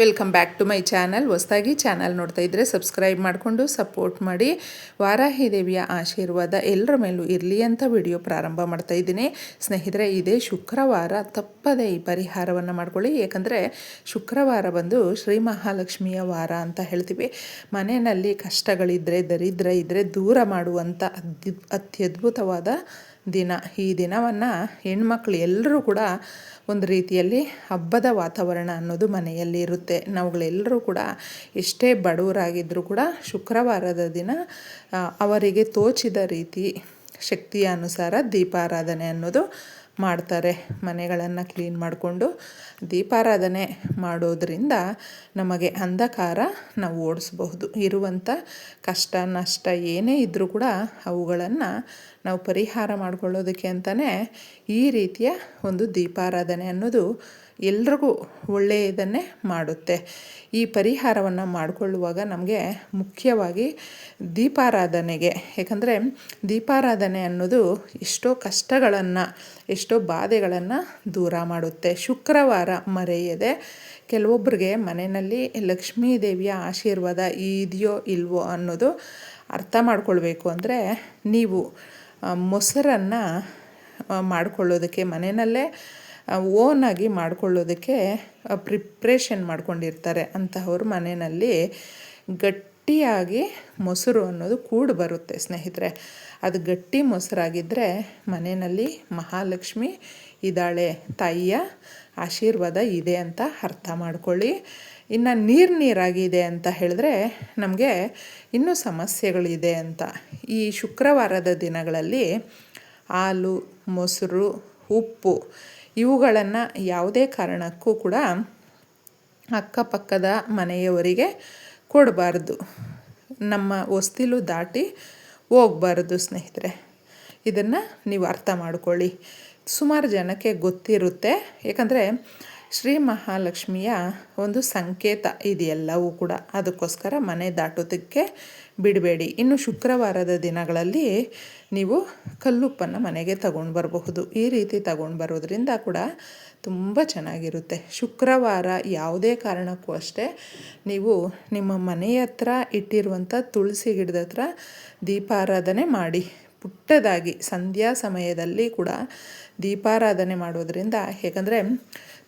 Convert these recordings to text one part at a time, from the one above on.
Welcome back to my channel ಹೊಸದಾಗಿ channel ನೋಡ್ತಾ ಇದ್ದರೆ ಸಬ್ಸ್ಕ್ರೈಬ್ ಮಾಡಿಕೊಂಡು ಸಪೋರ್ಟ್ ಮಾಡಿ. ವಾರಾಹಿ ದೇವಿಯ ಆಶೀರ್ವಾದ ಎಲ್ಲರ ಮೇಲೂ ಇರಲಿ ಅಂತ ವಿಡಿಯೋ ಪ್ರಾರಂಭ ಮಾಡ್ತಾ ಇದ್ದೀನಿ. ಸ್ನೇಹಿತರೆ, ಇದೇ ಶುಕ್ರವಾರ ತಪ್ಪದೇ ಈ ಪರಿಹಾರವನ್ನು ಮಾಡ್ಕೊಳ್ಳಿ. ಯಾಕಂದರೆ ಶುಕ್ರವಾರ ಬಂದು ಶ್ರೀ ಮಹಾಲಕ್ಷ್ಮಿಯ ವಾರ ಅಂತ ಹೇಳ್ತೀವಿ. ಮನೆಯಲ್ಲಿ ಕಷ್ಟಗಳಿದ್ದರೆ ದರಿದ್ರ ಇದ್ದರೆ ದೂರ ಮಾಡುವಂಥ ಅತ್ಯದ್ಭುತವಾದ ದಿನ. ಈ ದಿನವನ್ನು ಹೆಣ್ಮಕ್ಳು ಎಲ್ಲರೂ ಕೂಡ ಒಂದು ರೀತಿಯಲ್ಲಿ ಹಬ್ಬದ ವಾತಾವರಣ ಅನ್ನೋದು ಮನೆಯಲ್ಲಿ ಇರುತ್ತೆ. ನಾವುಗಳೆಲ್ಲರೂ ಕೂಡ ಎಷ್ಟೇ ಬಡವರಾಗಿದ್ದರೂ ಕೂಡ ಶುಕ್ರವಾರದ ದಿನ ಅವರಿಗೆ ತೋಚಿದ ರೀತಿ ಶಕ್ತಿಯ ಅನುಸಾರ ದೀಪಾರಾಧನೆ ಅನ್ನೋದು ಮಾಡ್ತಾರೆ. ಮನೆಗಳನ್ನು ಕ್ಲೀನ್ ಮಾಡಿಕೊಂಡು ದೀಪಾರಾಧನೆ ಮಾಡೋದರಿಂದ ನಮಗೆ ಅಂಧಕಾರ ನಾವು ಓಡಿಸ್ಬಹುದು. ಇರುವಂಥ ಕಷ್ಟ, ನಷ್ಟ ಏನೇ ಇದ್ದರೂ ಕೂಡ ಅವುಗಳನ್ನು ನಾವು ಪರಿಹಾರ ಮಾಡಿಕೊಳ್ಳೋದಕ್ಕೆ ಅಂತಲೇ ಈ ರೀತಿಯ ಒಂದು ದೀಪಾರಾಧನೆ ಅನ್ನೋದು ಎಲ್ರಿಗೂ ಒಳ್ಳೆಯದನ್ನೇ ಮಾಡುತ್ತೆ. ಈ ಪರಿಹಾರವನ್ನು ಮಾಡಿಕೊಳ್ಳುವಾಗ ನಮಗೆ ಮುಖ್ಯವಾಗಿ ದೀಪಾರಾಧನೆಗೆ, ಯಾಕಂದರೆ ದೀಪಾರಾಧನೆ ಅನ್ನೋದು ಎಷ್ಟೋ ಕಷ್ಟಗಳನ್ನು, ಎಷ್ಟೋ ಬಾಧೆಗಳನ್ನು ದೂರ ಮಾಡುತ್ತೆ. ಶುಕ್ರವಾರ ಮರೆಯದೆ ಕೆಲವೊಬ್ಬರಿಗೆ ಮನೆಯಲ್ಲಿ ಲಕ್ಷ್ಮೀ ದೇವಿಯ ಆಶೀರ್ವಾದ ಇದೆಯೋ ಇಲ್ವೋ ಅನ್ನೋದು ಅರ್ಥ ಮಾಡ್ಕೊಳ್ಬೇಕು ಅಂದರೆ ನೀವು ಮೊಸರನ್ನು ಮಾಡಿಕೊಳ್ಳೋದಕ್ಕೆ ಮನೆಯಲ್ಲೇ ಓನಾಗಿ ಮಾಡಿಕೊಳ್ಳೋದಕ್ಕೆ ಪ್ರಿಪ್ರೇಷನ್ ಮಾಡ್ಕೊಂಡಿರ್ತಾರೆ ಅಂತಹವ್ರ ಮನೆಯಲ್ಲಿ ಗಟ್ಟಿಯಾಗಿ ಮೊಸರು ಅನ್ನೋದು ಕೂಡು ಬರುತ್ತೆ ಸ್ನೇಹಿತರೆ. ಅದು ಗಟ್ಟಿ ಮೊಸರಾಗಿದ್ದರೆ ಮನೆಯಲ್ಲಿ ಮಹಾಲಕ್ಷ್ಮಿ ಇದ್ದಾಳೆ, ತಾಯಿಯ ಆಶೀರ್ವಾದ ಇದೆ ಅಂತ ಅರ್ಥ ಮಾಡ್ಕೊಳ್ಳಿ. ಇನ್ನು ನೀರು ನೀರಾಗಿದೆ ಅಂತ ಹೇಳಿದ್ರೆ ನಮಗೆ ಇನ್ನೂ ಸಮಸ್ಯೆಗಳಿದೆ ಅಂತ. ಈ ಶುಕ್ರವಾರದ ದಿನಗಳಲ್ಲಿ ಹಾಲು, ಮೊಸರು, ಉಪ್ಪು ಇವುಗಳನ್ನು ಯಾವುದೇ ಕಾರಣಕ್ಕೂ ಕೂಡ ಅಕ್ಕಪಕ್ಕದ ಮನೆಯವರಿಗೆ ಕೊಡಬಾರ್ದು. ನಮ್ಮ ಹೊಸ್ತಿಲು ದಾಟಿ ಹೋಗ್ಬಾರ್ದು ಸ್ನೇಹಿತರೆ. ಇದನ್ನು ನೀವು ಅರ್ಥ ಮಾಡ್ಕೊಳ್ಳಿ. ಸುಮಾರು ಜನಕ್ಕೆ ಗೊತ್ತಿರುತ್ತೆ. ಯಾಕಂದರೆ ಶ್ರೀ ಮಹಾಲಕ್ಷ್ಮಿಯ ಒಂದು ಸಂಕೇತ ಇದೆಲ್ಲವೂ ಕೂಡ ಅದಕ್ಕೋಸ್ಕರ ಮನೆ ದಾಟೋದಕ್ಕೆ ಬಿಡಬೇಡಿ. ಇನ್ನು ಶುಕ್ರವಾರದ ದಿನಗಳಲ್ಲಿ ನೀವು ಕಲ್ಲುಪ್ಪನ್ನು ಮನೆಗೆ ತಗೊಂಡು ಬರಬಹುದು. ಈ ರೀತಿ ತಗೊಂಡು ಬರೋದ್ರಿಂದ ಕೂಡ ತುಂಬ ಚೆನ್ನಾಗಿರುತ್ತೆ. ಶುಕ್ರವಾರ ಯಾವುದೇ ಕಾರಣಕ್ಕೂ ಅಷ್ಟೇ ನೀವು ನಿಮ್ಮ ಮನೆಯ ಹತ್ರ ಇಟ್ಟಿರುವಂಥ ತುಳಸಿ ಗಿಡದ ಹತ್ರ ದೀಪಾರಾಧನೆ ಮಾಡಿ. ಪುಟ್ಟದಾಗಿ ಸಂಧ್ಯಾ ಸಮಯದಲ್ಲಿ ಕೂಡ ದೀಪಾರಾಧನೆ ಮಾಡೋದ್ರಿಂದ ಯಾಕಂದರೆ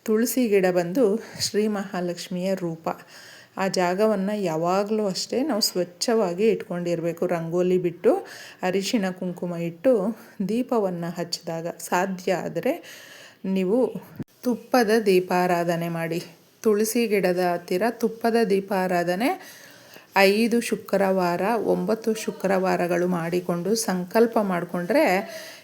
ತುಳಸಿ ಗಿಡ ಬಂದು ಶ್ರೀ ಮಹಾಲಕ್ಷ್ಮಿಯ ರೂಪ. ಆ ಜಾಗವನ್ನು ಯಾವಾಗಲೂ ಅಷ್ಟೇ ನಾವು ಸ್ವಚ್ಛವಾಗಿ ಇಟ್ಕೊಂಡಿರಬೇಕು. ರಂಗೋಲಿ ಬಿಟ್ಟು, ಅರಿಶಿಣ ಕುಂಕುಮ ಇಟ್ಟು ದೀಪವನ್ನು ಹಚ್ಚಿದಾಗ ಸಾಧ್ಯ ಆದರೆ ನೀವು ತುಪ್ಪದ ದೀಪಾರಾಧನೆ ಮಾಡಿ. ತುಳಸಿ ಗಿಡದ ಹತ್ತಿರ ತುಪ್ಪದ ದೀಪಾರಾಧನೆ ಐದು ಶುಕ್ರವಾರ, ಒಂಬತ್ತು ಶುಕ್ರವಾರಗಳು ಮಾಡಿಕೊಂಡು ಸಂಕಲ್ಪ ಮಾಡಿಕೊಂಡ್ರೆ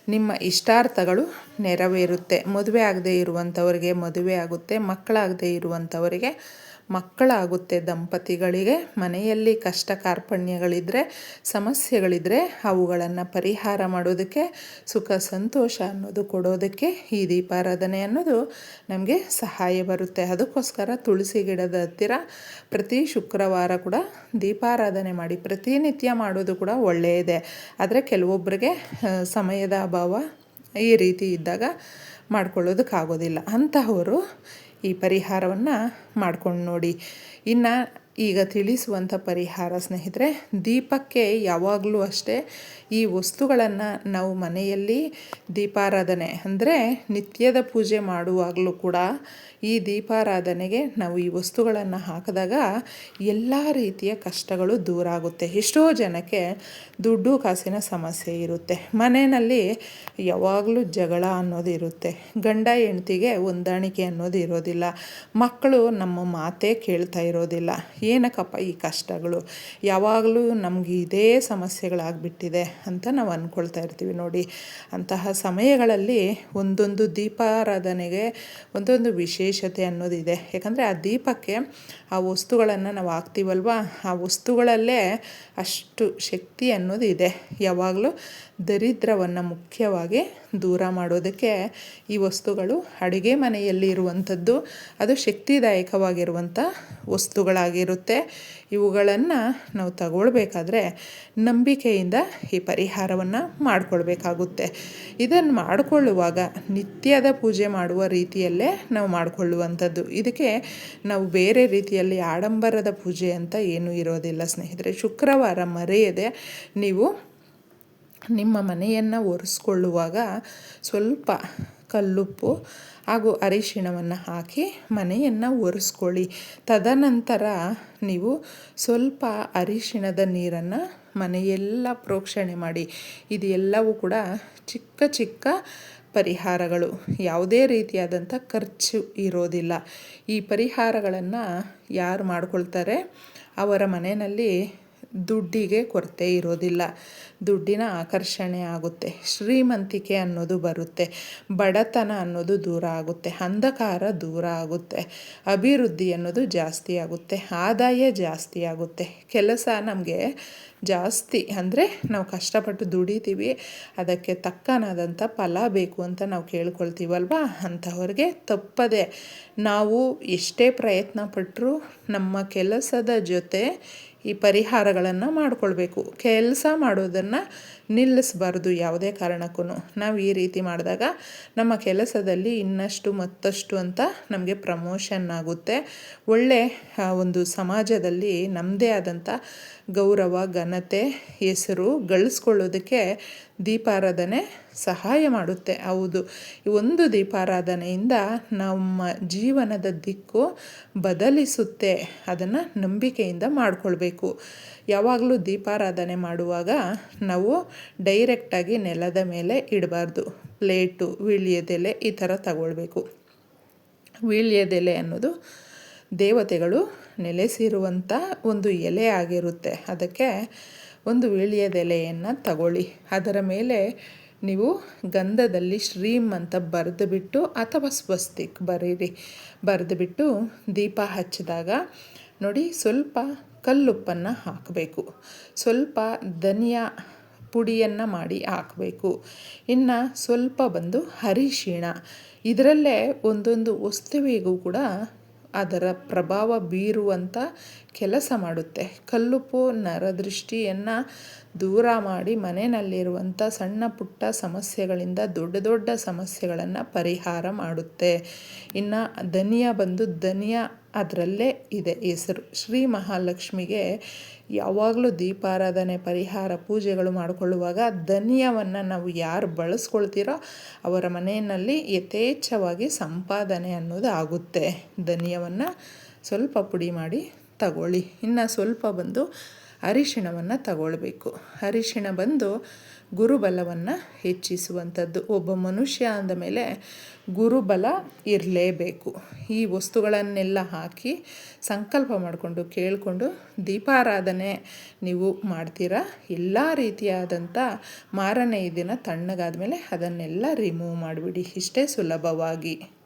ನಿಮ್ಮ ಇಷ್ಟಾರ್ಥಗಳು ನೆರವೇರುತ್ತೆ. ಮದುವೆ ಆಗದೇ ಇರುವಂಥವ್ರಿಗೆ ಮದುವೆ ಆಗುತ್ತೆ. ಮಕ್ಕಳಾಗದೇ ಇರುವಂಥವರಿಗೆ ಮಕ್ಕಳಾಗುತ್ತೆ ದಂಪತಿಗಳಿಗೆ, ಮನೆಯಲ್ಲಿ ಕಷ್ಟ ಕಾರ್ಪಣ್ಯಗಳಿದ್ದರೆ ಸಮಸ್ಯೆಗಳಿದ್ದರೆ ಅವುಗಳನ್ನು ಪರಿಹಾರ ಮಾಡೋದಕ್ಕೆ, ಸುಖ ಸಂತೋಷ ಅನ್ನೋದು ಕೊಡೋದಕ್ಕೆ ಈ ದೀಪಾರಾಧನೆ ಅನ್ನೋದು ನಮಗೆ ಸಹಾಯ ಬರುತ್ತೆ. ಅದಕ್ಕೋಸ್ಕರ ತುಳಸಿ ಗಿಡದ ಹತ್ತಿರ ಪ್ರತಿ ಶುಕ್ರವಾರ ಕೂಡ ದೀಪಾರಾಧನೆ ಮಾಡಿ, ಪ್ರತಿನಿತ್ಯ ಮಾಡೋದು ಕೂಡ ಒಳ್ಳೆಯದೇ. ಆದರೆ ಕೆಲವೊಬ್ಬರಿಗೆ ಸಮಯದ ಅಭಾವ ಈ ರೀತಿ ಇದ್ದಾಗ ಮಾಡ್ಕೊಳ್ಳೋದಕ್ಕಾಗೋದಿಲ್ಲ. ಅಂತಹವರು ಈ ಪರಿಹಾರವನ್ನು ಮಾಡ್ಕೊಂಡು ನೋಡಿ. ಇನ್ನು ಈಗ ತಿಳಿಸುವಂಥ ಪರಿಹಾರ ಸ್ನೇಹಿತರೆ, ದೀಪಕ್ಕೆ ಯಾವಾಗಲೂ ಅಷ್ಟೇ ಈ ವಸ್ತುಗಳನ್ನು ನಾವು ಮನೆಯಲ್ಲಿ ದೀಪಾರಾಧನೆ ಅಂದರೆ ನಿತ್ಯದ ಪೂಜೆ ಮಾಡುವಾಗಲೂ ಕೂಡ ಈ ದೀಪಾರಾಧನೆಗೆ ನಾವು ಈ ವಸ್ತುಗಳನ್ನು ಹಾಕಿದಾಗ ಎಲ್ಲ ರೀತಿಯ ಕಷ್ಟಗಳು ದೂರ ಆಗುತ್ತೆ. ಎಷ್ಟೋ ಜನಕ್ಕೆ ದುಡ್ಡು ಕಾಸಿನ ಸಮಸ್ಯೆ ಇರುತ್ತೆ. ಮನೆಯಲ್ಲಿ ಯಾವಾಗಲೂ ಜಗಳ ಅನ್ನೋದು ಇರುತ್ತೆ. ಗಂಡ ಹೆಂಡ್ತಿಗೆ ಹೊಂದಾಣಿಕೆ ಅನ್ನೋದು ಇರೋದಿಲ್ಲ. ಮಕ್ಕಳು ನಮ್ಮ ಮಾತೇ ಕೇಳ್ತಾ ಇರೋದಿಲ್ಲ. ಏನಕ್ಕಪ್ಪ ಈ ಕಷ್ಟಗಳು? ಯಾವಾಗಲೂ ನಮಗೆ ಇದೇ ಸಮಸ್ಯೆಗಳಾಗ್ಬಿಟ್ಟಿದೆ ಅಂತ ನಾವು ಅಂದ್ಕೊಳ್ತಾ ಇರ್ತೀವಿ ನೋಡಿ. ಅಂತಹ ಸಮಯಗಳಲ್ಲಿ ಒಂದೊಂದು ದೀಪಾರಾಧನೆಗೆ ಒಂದೊಂದು ವಿಶೇಷತೆ ಅನ್ನೋದಿದೆ. ಯಾಕಂದರೆ ಆ ದೀಪಕ್ಕೆ ಆ ವಸ್ತುಗಳನ್ನು ನಾವು ಹಾಕ್ತೀವಲ್ವ? ಆ ವಸ್ತುಗಳಲ್ಲೇ ಅಷ್ಟು ಶಕ್ತಿ ಅನ್ನೋದು ಇದೆ ಯಾವಾಗಲೂ ದರಿದ್ರವನ್ನು ಮುಖ್ಯವಾಗಿ ದೂರ ಮಾಡೋದಕ್ಕೆ ಈ ವಸ್ತುಗಳು ಅಡುಗೆ ಮನೆಯಲ್ಲಿ ಇರುವಂಥದ್ದು ಅದು ಶಕ್ತಿದಾಯಕವಾಗಿರುವಂಥ ವಸ್ತುಗಳಾಗಿರುತ್ತೆ ಆಗಿರುತ್ತೆ ಇವುಗಳನ್ನು ನಾವು ತಗೊಳ್ಬೇಕಾದ್ರೆ ನಂಬಿಕೆಯಿಂದ ಈ ಪರಿಹಾರವನ್ನು ಮಾಡಿಕೊಳ್ಬೇಕಾಗುತ್ತೆ. ಇದನ್ನು ಮಾಡಿಕೊಳ್ಳುವಾಗ ನಿತ್ಯದ ಪೂಜೆ ಮಾಡುವ ರೀತಿಯಲ್ಲೇ ನಾವು ಮಾಡಿಕೊಳ್ಳುವಂಥದ್ದು. ಇದಕ್ಕೆ ನಾವು ಬೇರೆ ರೀತಿಯಲ್ಲಿ ಆಡಂಬರದ ಪೂಜೆ ಅಂತ ಏನೂ ಇರೋದಿಲ್ಲ ಸ್ನೇಹಿತರೆ. ಶುಕ್ರವಾರ ಮರೆಯದೆ ನೀವು ನಿಮ್ಮ ಮನೆಯನ್ನು ಒರೆಸ್ಕೊಳ್ಳುವಾಗ ಸ್ವಲ್ಪ ಕಲ್ಲುಪ್ಪು ಹಾಗೂ ಅರಿಶಿಣವನ್ನು ಹಾಕಿ ಮನೆಯನ್ನು ಒರೆಸ್ಕೊಳ್ಳಿ. ತದನಂತರ ನೀವು ಸ್ವಲ್ಪ ಅರಿಶಿಣದ ನೀರನ್ನು ಮನೆಯೆಲ್ಲ ಪ್ರೋಕ್ಷಣೆ ಮಾಡಿ. ಇದು ಎಲ್ಲವೂ ಕೂಡ ಚಿಕ್ಕ ಚಿಕ್ಕ ಪರಿಹಾರಗಳು. ಯಾವುದೇ ರೀತಿಯಾದಂಥ ಖರ್ಚು ಇರೋದಿಲ್ಲ. ಈ ಪರಿಹಾರಗಳನ್ನು ಯಾರು ಮಾಡ್ಕೊಳ್ತಾರೆ? ಅವರ ಮನೆಯಲ್ಲಿ ದುಡ್ಡಿಗೆ ಕೊರತೆ ಇರೋದಿಲ್ಲ. ದುಡ್ಡಿನ ಆಕರ್ಷಣೆ ಆಗುತ್ತೆ. ಶ್ರೀಮಂತಿಕೆ ಅನ್ನೋದು ಬರುತ್ತೆ. ಬಡತನ ಅನ್ನೋದು ದೂರ ಆಗುತ್ತೆ. ಅಂಧಕಾರ ದೂರ ಆಗುತ್ತೆ. ಅಭಿವೃದ್ಧಿ ಅನ್ನೋದು ಜಾಸ್ತಿ ಆಗುತ್ತೆ. ಆದಾಯ ಜಾಸ್ತಿ ಆಗುತ್ತೆ. ಕೆಲಸ ನಮಗೆ ಜಾಸ್ತಿ ಅಂದರೆ ನಾವು ಕಷ್ಟಪಟ್ಟು ದುಡಿತೀವಿ. ಅದಕ್ಕೆ ತಕ್ಕನಾದಂಥ ಫಲ ಬೇಕು ಅಂತ ನಾವು ಕೇಳ್ಕೊಳ್ತೀವಲ್ವ? ಅಂಥವ್ರಿಗೆ ತಪ್ಪದೆ ನಾವು ಎಷ್ಟೇ ಪ್ರಯತ್ನ ಪಟ್ಟರೂ ನಮ್ಮ ಕೆಲಸದ ಜೊತೆ ಈ ಪರಿಹಾರಗಳನ್ನು ಮಾಡಿಕೊಳ್ಬೇಕು. ಕೆಲಸ ಮಾಡೋದನ್ನು ನಿಲ್ಲಿಸಬಾರ್ದು ಯಾವುದೇ ಕಾರಣಕ್ಕೂ ನಾವು ಈ ರೀತಿ ಮಾಡಿದಾಗ ನಮ್ಮ ಕೆಲಸದಲ್ಲಿ ಇನ್ನಷ್ಟು ಮತ್ತಷ್ಟು ಅಂತ ನಮಗೆ ಪ್ರಮೋಷನ್ ಆಗುತ್ತೆ. ಒಳ್ಳೆ ಒಂದು ಸಮಾಜದಲ್ಲಿ ನಮ್ಮದೇ ಆದಂಥ ಗೌರವ, ಘನತೆ, ಹೆಸರು ಗಳಿಸ್ಕೊಳ್ಳೋದಕ್ಕೆ ದೀಪಾರಾಧನೆ ಸಹಾಯ ಮಾಡುತ್ತೆ. ಹೌದು. ಒಂದು ದೀಪಾರಾಧನೆಯಿಂದ ನಮ್ಮ ಜೀವನದ ದಿಕ್ಕು ಬದಲಿಸುತ್ತೆ. ಅದನ್ನು ನಂಬಿಕೆಯಿಂದ ಮಾಡಿಕೊಳ್ಬೇಕು. ಯಾವಾಗಲೂ ದೀಪಾರಾಧನೆ ಮಾಡುವಾಗ ನಾವು ಡೈರೆಕ್ಟಾಗಿ ನೆಲದ ಮೇಲೆ ಇಡಬಾರ್ದು. ಪ್ಲೇಟು, ವೀಳ್ಯದೆಲೆ ಈ ಥರ ತಗೊಳ್ಬೇಕು. ವೀಳ್ಯದೆಲೆ ಅನ್ನೋದು ದೇವತೆಗಳು ನೆಲೆಸಿರುವಂಥ ಒಂದು ಎಲೆ ಆಗಿರುತ್ತೆ. ಅದಕ್ಕೆ ಒಂದು ವೀಳ್ಯದೆಲೆಯನ್ನು ತಗೊಳ್ಳಿ. ಅದರ ಮೇಲೆ ನೀವು ಗಂಧದಲ್ಲಿ ಶ್ರೀಮ್ ಅಂತ ಬರೆದು ಬಿಟ್ಟು ಅಥವಾ ಸ್ವಸ್ತಿಕ್ ಬರೀರಿ. ಬರೆದುಬಿಟ್ಟು ದೀಪ ಹಚ್ಚಿದಾಗ ನೋಡಿ ಸ್ವಲ್ಪ ಕಲ್ಲುಪ್ಪನ್ನು ಹಾಕಬೇಕು. ಸ್ವಲ್ಪ ಧನಿಯಾ ಪುಡಿಯನ್ನು ಮಾಡಿ ಹಾಕಬೇಕು. ಇನ್ನು ಸ್ವಲ್ಪ ಬಂದು ಅರಿಶಿಣ ಇದರಲ್ಲೇ ಒಂದೊಂದು ವಸ್ತುವಿಗೂ ಕೂಡ ಅದರ ಪ್ರಭಾವ ಬೀರುವಂಥ ಕೆಲಸ ಮಾಡುತ್ತೆ. ಕಲ್ಲುಪ್ಪು ನರದೃಷ್ಟಿಯನ್ನು ದೂರ ಮಾಡಿ ಮನೆಯಲ್ಲಿರುವಂಥ ಸಣ್ಣ ಪುಟ್ಟ ಸಮಸ್ಯೆಗಳಿಂದ ದೊಡ್ಡ ದೊಡ್ಡ ಸಮಸ್ಯೆಗಳನ್ನು ಪರಿಹಾರ ಮಾಡುತ್ತೆ. ಇನ್ನು ಧನಿಯಾ ಬಂದು ಧನಿಯಾ ಅದರಲ್ಲೇ ಇದೆ. ಹೆಸರು ಶ್ರೀ ಮಹಾಲಕ್ಷ್ಮಿಗೆ ಯಾವಾಗಲೂ ದೀಪಾರಾಧನೆ, ಪರಿಹಾರ, ಪೂಜೆಗಳು ಮಾಡಿಕೊಳ್ಳುವಾಗ ಧನ್ಯವನ್ನು ನಾವು ಯಾರು ಬಳಸ್ಕೊಳ್ತೀರೋ ಅವರ ಮನೆಯಲ್ಲಿ ಯಥೇಚ್ಛವಾಗಿ ಸಂಪಾದನೆ ಅನ್ನೋದು ಆಗುತ್ತೆ. ಧನ್ಯವನ್ನು ಸ್ವಲ್ಪ ಪುಡಿ ಮಾಡಿ ತಗೊಳ್ಳಿ. ಇನ್ನು ಸ್ವಲ್ಪ ಬಂದು ಅರಿಶಿಣವನ್ನು ತಗೊಳ್ಬೇಕು. ಅರಿಶಿಣ ಬಂದು ಗುರುಬಲವನ್ನು ಹೆಚ್ಚಿಸುವಂಥದ್ದು. ಒಬ್ಬ ಮನುಷ್ಯ ಅಂದ ಮೇಲೆ ಗುರುಬಲ ಇರಲೇಬೇಕು. ಈ ವಸ್ತುಗಳನ್ನೆಲ್ಲ ಹಾಕಿ ಸಂಕಲ್ಪ ಮಾಡಿಕೊಂಡು, ಕೇಳಿಕೊಂಡು ದೀಪಾರಾಧನೆ ನೀವು ಮಾಡ್ತೀರಾ? ಎಲ್ಲ ರೀತಿಯಾದಂಥ ಮಾರನೇ ದಿನ ತಣ್ಣಗಾದ ಮೇಲೆ ಅದನ್ನೆಲ್ಲ ರಿಮೂವ್ ಮಾಡಿಬಿಡಿ. ಇಷ್ಟೇ ಸುಲಭವಾಗಿ.